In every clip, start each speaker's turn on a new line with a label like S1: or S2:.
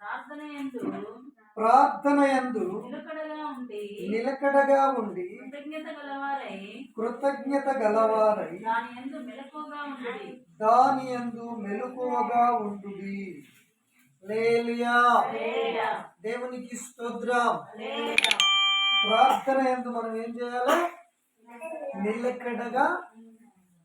S1: ప్రార్థన యందు
S2: యందు
S1: నిలకడగా ఉండి కృతజ్ఞత గలవారై దాని యందు
S2: మెలకువగా ఉండు లేలియా దేవునికి స్తోత్రం. ప్రార్థన యందు మనం ఏం చేయాలి? నిలకడగా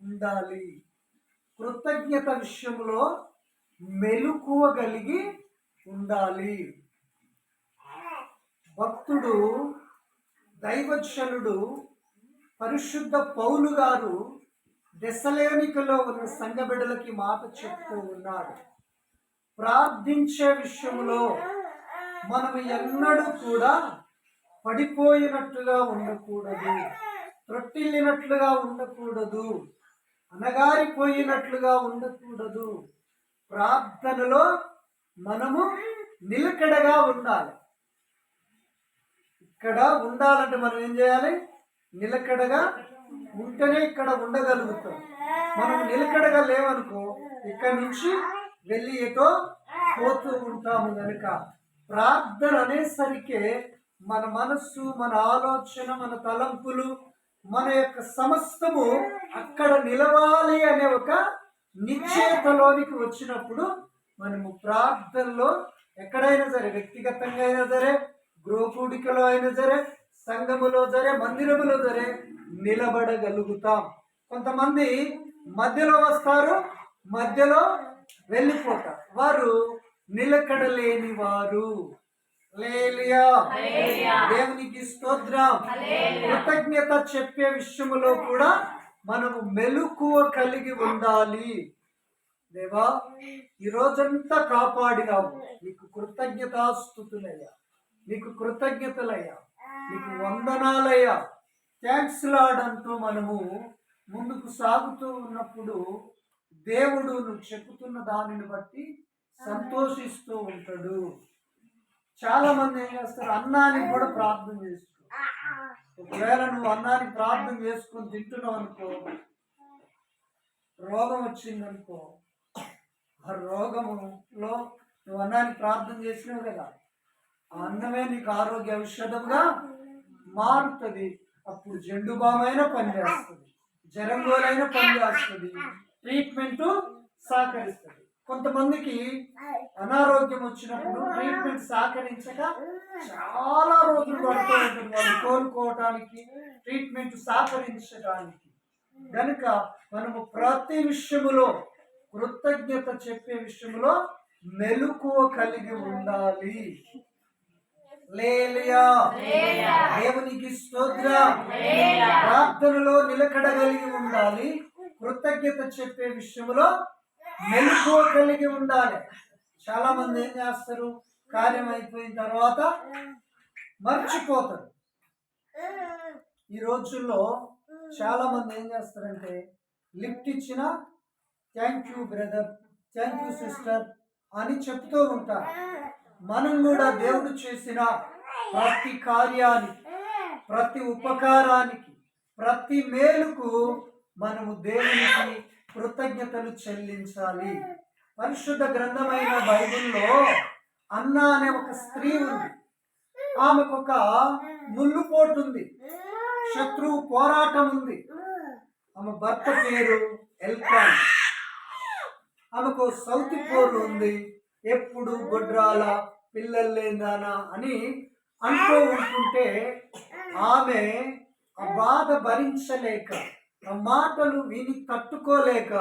S2: ఉండాలి. కృతజ్ఞత విషయంలో మెలకువ కలిగి ఉండాలి. భక్తుడు దైవక్షణుడు పరిశుద్ధ పౌలు గారు దశలేనికలో ఉన్న సంఘ బిడ్డలకి మాట చెప్తూ ఉన్నాడు. ప్రార్థించే విషయంలో మనం ఎన్నడూ కూడా పడిపోయినట్లుగా ఉండకూడదు. త్రొట్టిల్లినట్లుగా ఉండకూడదు. అనగారిపోయినట్లుగా ఉండకూడదు. ప్రార్థనలో మనము నిలకడగా ఉండాలి. ఇక్కడ ఉండాలంటే మనం ఏం చేయాలి? నిలకడగా ఉంటేనే ఇక్కడ ఉండగలుగుతాం. మనం నిలకడగా లేవనుకో ఇక్కడ నుంచి వెళ్ళి ఎటో పోతూ ఉంటాము కనుక ప్రార్థన అనేసరికే మన మనస్సు మన ఆలోచన మన తలంపులు మన యొక్క సమస్తము అక్కడ నిలవాలి అనే ఒక నిశ్చేతలోనికి వచ్చినప్పుడు మనము ప్రార్థనలో ఎక్కడైనా సరే వ్యక్తిగతంగా అయినా సరే గృహకూడికలో అయినా సరే సంఘములో సరే మందిరములో సరే నిలబడగలుగుతాం. కొంతమంది మధ్యలో వస్తారు మధ్యలో వెళ్ళిపోతారు. వారు నిలకడలేని వారు దేవునికి స్తోత్రం. కృతజ్ఞత చెప్పే విషయములో కూడా మనము మెలకువ కలిగి ఉండాలి. దేవా ఈ రోజంతా కాపాడినావు. నీకు కృతజ్ఞతాస్థుతులయ్యా. నీకు కృతజ్ఞతలయ్యా. నీకు వందనాలయ్యా. థ్యాంక్స్ లాడ్ అంటూ మనము ముందుకు సాగుతూ ఉన్నప్పుడు దేవుడు నువ్వు చెప్పుతున్న దానిని బట్టి సంతోషిస్తూ ఉంటాడు. చాలా మంది ఏం చేస్తారు? అన్నానికి కూడా ప్రార్థన చేసుకో ఒకవేళ నువ్వు అన్నానికి ప్రార్థన చేసుకొని తింటున్నావు అనుకో రోగం వచ్చిందనుకో రోగములో నువ్వు అన్నాన్ని ప్రార్థన చేసినావు కదా. ఆ అన్నమే నీకు ఆరోగ్య ఔషధంగా మారుతుంది. అప్పుడు జెండు బామైనా పనిచేస్తుంది జరంగోలైన పనిచేస్తుంది ట్రీట్మెంట్ సహకరిస్తుంది. కొంతమందికి అనారోగ్యం వచ్చినప్పుడు ట్రీట్మెంట్ సహకరించక చాలా రోజులు పడుతూ ఉంటుంది వాళ్ళు కోలుకోవటానికి ట్రీట్మెంట్ సహకరించడానికి కనుక మనము ప్రతి విషయములో కృతజ్ఞత చెప్పే విషయంలో మెలకువ కలిగి ఉండాలి. దేవునికి స్తోత్రం. ప్రార్థనలో నిలకడగలిగి ఉండాలి. కృతజ్ఞత చెప్పే విషయంలో మెలకువ కలిగి ఉండాలి. చాలా మంది ఏం చేస్తారు? కార్యం అయిపోయిన తర్వాత మర్చిపోతారు. ఈ రోజుల్లో చాలా మంది ఏం చేస్తారంటే లిఫ్ట్ ఇచ్చిన thank you brother thank you sister అని చెప్తూ ఉంటారు మనం కూడా దేవుడు చేసిన ప్రతి కార్యానికి ప్రతి ఉపకారానికి ప్రతి మేలుకు మనము దేవునికి కృతజ్ఞతలు చెల్లించాలి. పరిశుద్ధ గ్రంథమైన బైబిల్లో అన్న అనే ఒక స్త్రీ ఉంది. ఆమెకు ఒక ముల్లుపోటు ఉంది. శత్రువు పోరాటం ఉంది. ఆమె భర్త పేరు ఎల్కాన్ ఆమెకు సౌత్ పోరు ఉంది. ఎప్పుడు గొడ్రాల పిల్లలు లేదానా అని అంటూ ఉంటుంటే ఆమె ఆ బాధ భరించలేక ఆ మాటలు విని తట్టుకోలేక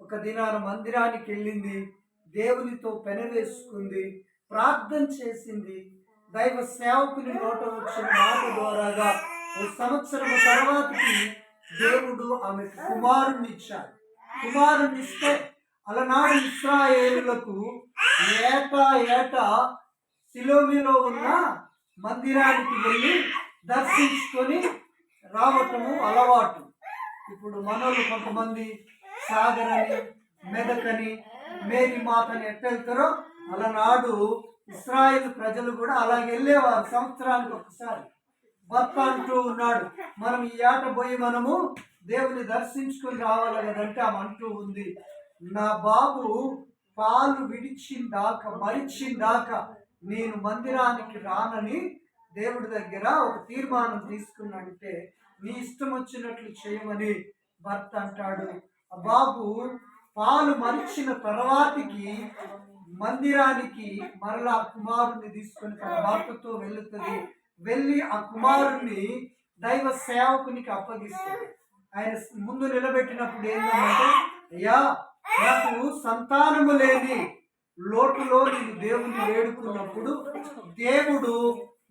S2: ఒక దినాన మందిరానికి వెళ్ళింది. దేవునితో పెనవేసుకుంది ప్రార్థన చేసింది. దైవ సేవకుని నోట వచ్చిన మాట ద్వారాగా ఓ సంవత్సరం తర్వాతకి దేవుడు ఆమెకు కుమారుని ఇచ్చాడు. కుమారుని ఇస్తే అలనాడు ఇస్రాయేలులకు ఏటా ఏటా సిలోమిలో ఉన్న మందిరానికి వెళ్ళి దర్శించుకొని రావటము అలవాటు. ఇప్పుడు మనోళ్ళు కొంతమంది సాగరని మెదకని మేరీ మాతని ఎట్టెళ్తారో అలనాడు ఇస్రాయేల్ ప్రజలు కూడా అలాగే వెళ్ళేవారు సంవత్సరానికి ఒకసారి. భర్త అంటూ ఉన్నాడు మనం ఈ ఆట పోయి మనము దేవుని దర్శించుకొని రావాలి కదంటే ఆమె అంటూ ఉంది. నా బాబు పాలు విడిచిందాక మరిచిందాక నేను మందిరానికి రానని దేవుడి దగ్గర ఒక తీర్మానం తీసుకున్నాడంటే నీ ఇష్టం వచ్చినట్లు చేయమని భర్త అంటాడు. ఆ బాబు పాలు మరిచిన తర్వాతకి మందిరానికి మరలా ఆ కుమారుణ్ణి తన భర్తతో వెళుతుంది వెళ్ళి ఆ కుమారుణ్ణి దైవ సేవకునికి అప్పగిస్తుంది. ఆయన ముందు నిలబెట్టినప్పుడు ఏంటంటే అయ్యా నాకు సంతానము లేని లోటులో నేను దేవుని వేడుకున్నప్పుడు దేవుడు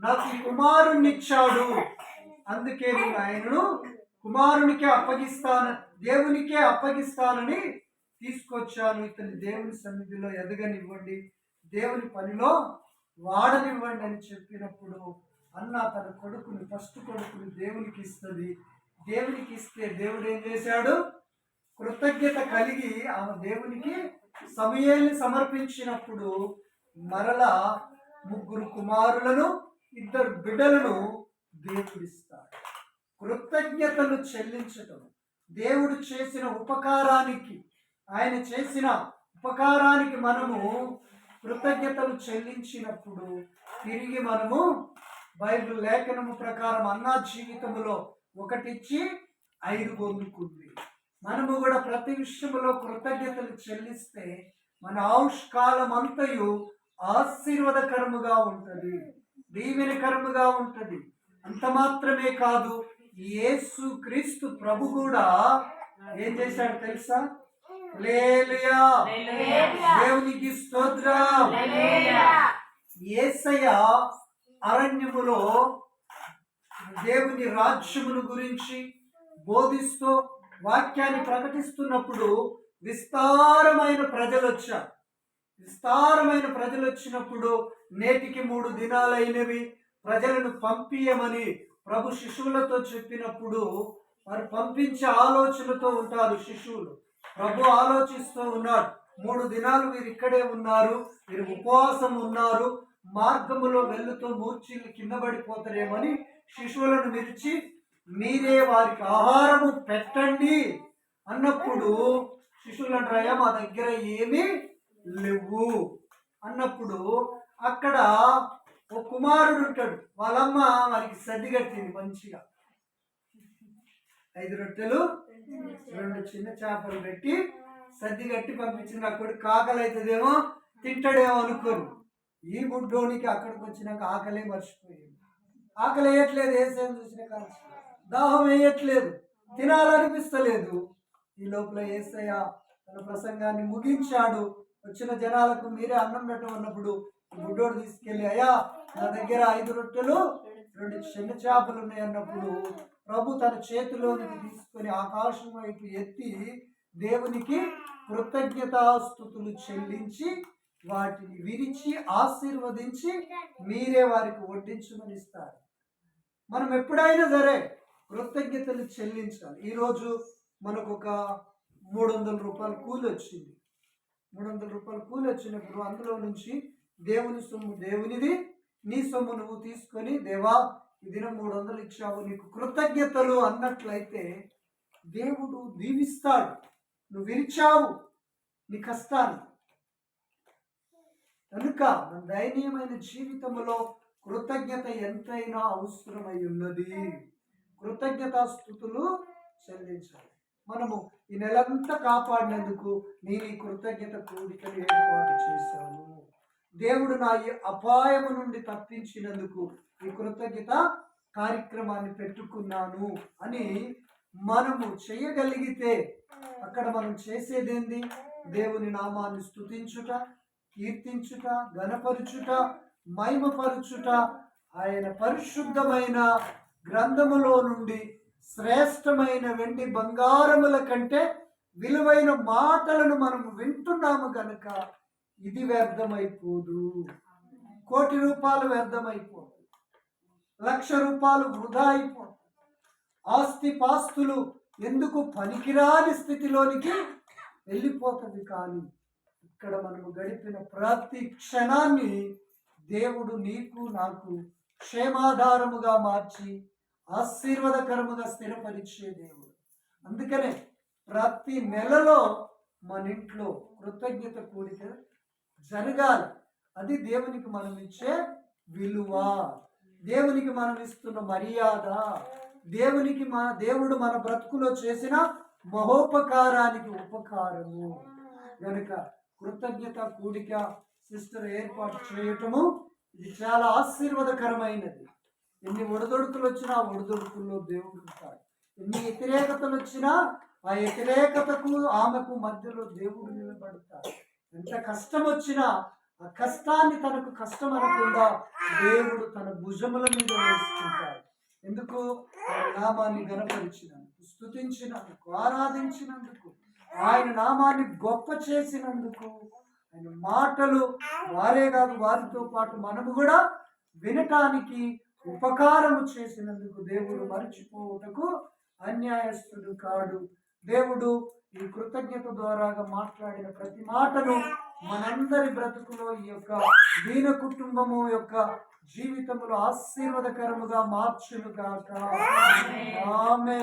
S2: నాకు కుమారుణ్ణిచ్చాడు కుమారుణ్ణి ఇచ్చాడు. అందుకే నేను ఆయనను కుమారునికే అప్పగిస్తాను దేవునికే అప్పగిస్తానని తీసుకొచ్చాను. ఇతని దేవుని సన్నిధిలో ఎదగనివ్వండి దేవుని పనిలో వాడనివ్వండి అని చెప్పినప్పుడు అన్న తన కొడుకుని ఫస్ట్ కొడుకుని దేవునికి ఇస్తుంది. దేవునికి ఇస్తే దేవుడు ఏం చేశాడు? కృతజ్ఞత కలిగి ఆమె దేవునికి సమయాన్ని సమర్పించినప్పుడు మరలా ముగ్గురు కుమారులను ఇద్దరు బిడ్డలను దేవుడిస్తాడు. కృతజ్ఞతలు చెల్లించటం. దేవుడు చేసిన ఉపకారానికి ఆయన చేసిన ఉపకారానికి మనము కృతజ్ఞతలు చెల్లించినప్పుడు తిరిగి మనము బైబిల్ లేఖనము ప్రకారం అన్నా జీవితములో ఒకటిచ్చి ఐదు పొందుకుంది. మనము కూడా ప్రతి విషయంలో కృతజ్ఞతలు చెల్లిస్తే మన ఆయుష్కాలం అంతయు ఆశీర్వాదకరముగా ఉంటుంది. దీవెనకరముగా ఉంటుంది. అంత మాత్రమే కాదు యేసు క్రీస్తు ప్రభు కూడా ఏం చేశాడు తెలుసా? లేలుయా దేవునికి స్తోత్రం. యేసయ్య అరణ్యములో దేవుని రాజ్యమును గురించి బోధిస్తూ వాక్యాన్ని ప్రకటిస్తున్నప్పుడు విస్తారమైన ప్రజలు వచ్చారు విస్తారమైన ప్రజలు వచ్చినప్పుడు నేటికి మూడు దినాలైనవి ప్రజలను పంపియమని ప్రభు శిశువులతో చెప్పినప్పుడు వారు పంపించే ఆలోచనతో ఉంటారు శిశువులు ప్రభు ఆలోచిస్తూ ఉన్నాడు మూడు దినాలు వీరు ఇక్కడే ఉన్నారు వీరు ఉపవాసం ఉన్నారు మార్గములో వెళ్ళుతూ మూర్ఛిల్లు కింద పడిపోతారేమని శిశువులను విరిచి మీరే వారికి ఆహారము పెట్టండి అన్నప్పుడు శిష్యులు అంటారయ్యా మా దగ్గర ఏమీ లేవు. అన్నప్పుడు అక్కడ ఒక కుమారుడు ఉంటాడు. వాళ్ళమ్మ వారికి సర్ది కట్టింది మంచిగా. ఐదు రొట్టెలు రెండు చిన్న చేపలు పెట్టి సర్ది కట్టి పంపించింది. నా కొడుకు అవుతుందేమో తింటాడేమో అనుకోరు. ఈ బుడ్డోనికి అక్కడికి వచ్చినాక ఆకలే మర్చిపోయింది. ఆకలి వేయట్లేదు ఏసేం చూసిన కాదు దాహం వేయట్లేదు. తినాలనిపిస్తలేదు. ఈ లోపల ఏసయ్య తన ప్రసంగాన్ని ముగించాడు. వచ్చిన జనాలకు మీరే అన్నం పెట్టమన్నప్పుడు గుడ్డోడు తీసుకెళ్ళి అయ్యా నా దగ్గర ఐదు రొట్టెలు రెండు చిన్న చేపలు ఉన్నాయి అన్నప్పుడు ప్రభు తన చేతిలోనికి తీసుకొని ఆకాశం వైపు ఎత్తి దేవునికి కృతజ్ఞతాస్థుతులు చెల్లించి వాటిని విరిచి ఆశీర్వదించి మీరే వారికి వడ్డించమని ఇస్తారు. మనం ఎప్పుడైనా సరే కృతజ్ఞతలు చెల్లించాలి. ఈరోజు మనకు ఒక మూడు వందల రూపాయలు కూలి వచ్చింది. మూడు వందల రూపాయలు కూలి వచ్చినప్పుడు అందులో నుంచి దేవుని సొమ్ము దేవునిది నీ సొమ్ము నువ్వు తీసుకొని దేవా ఈ దినం మూడు వందలు ఇచ్చావు నీకు కృతజ్ఞతలు అన్నట్లయితే దేవుడు దీవిస్తాడు. నువ్వు విరిచావు నీ కష్టాన్ని. కనుక మన దయనీయమైన జీవితంలో కృతజ్ఞత ఎంతైనా అవసరమై ఉన్నది. కృతజ్ఞతాస్థుతులు చెల్లించాలి. మనము ఈ నెలంతా కాపాడినందుకు నేను ఈ కృతజ్ఞత కూడికలు ఏర్పాటు చేశాను. దేవుడు నా ఈ అపాయము నుండి తప్పించినందుకు ఈ కృతజ్ఞత కార్యక్రమాన్ని పెట్టుకున్నాను అని మనము చేయగలిగితే అక్కడ మనం చేసేదేంది? దేవుని నామాన్ని స్థుతించుట కీర్తించుట గణపరుచుట మహిమపరుచుట ఆయన పరిశుద్ధమైన గ్రంథములో నుండి శ్రేష్టమైన వెండి బంగారముల కంటే విలువైన మాటలను మనము వింటున్నాము కనుక ఇది వ్యర్థమైపోదు. కోటి రూపాయలు వ్యర్థమైపోదు. లక్ష రూపాయలు వృధా అయిపోదు. ఆస్తి పాస్తులు ఎందుకు పనికిరాని స్థితిలోనికి వెళ్ళిపోతుంది కానీ ఇక్కడ మనము గడిపిన ప్రతి క్షణాన్ని దేవుడు నీకు నాకు క్షేమాధారముగా మార్చి ఆశీర్వాదకరముగా స్థిరపరిచే దేవుడు. అందుకనే ప్రతి నెలలో మన ఇంట్లో కృతజ్ఞత కూడిక జరగాలి. అది దేవునికి మనం ఇచ్చే విలువ. దేవునికి మనం ఇస్తున్న మర్యాద. దేవునికి మన దేవుడు మన బ్రతుకులో చేసిన మహోపకారానికి ఉపకారము. కనుక కృతజ్ఞత కూడిక సిస్టర్ ఏర్పాటు చేయటము ఇది చాలా ఆశీర్వాదకరమైనది. ఎన్ని ఒడిదొడుకులు వచ్చినా ఆ ఒడిదొడుకుల్లో దేవుడు ఉంటాడు. ఎన్ని వ్యతిరేకతలు వచ్చినా ఆ వ్యతిరేకతకు ఆమెకు మధ్యలో దేవుడు నిలబడతాడు. ఎంత కష్టం వచ్చినా ఆ కష్టాన్ని తనకు కష్టం అనకుండా దేవుడు తన భుజముల మీద వేసుకుంటాడు. ఎందుకు? నామాన్ని గనపరిచినందుకు స్థుతించినందుకు ఆరాధించినందుకు ఆయన నామాన్ని గొప్ప చేసినందుకు ఆయన మాటలు వారే కాదు వారితో పాటు మనము కూడా వినటానికి ఉపకారము చేసినందుకు దేవుడు మరచిపోవుటకు అన్యాయస్తుడు కాడు. దేవుడు ఈ కృతజ్ఞత ద్వారాగా మాట్లాడిన ప్రతి మాటను మనందరి బ్రతుకులో ఈ యొక్క దీన కుటుంబము యొక్క జీవితములో ఆశీర్వాదకరముగా మార్చును కాక ఆమె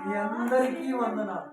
S2: మీ అందరికీ వందనాలు.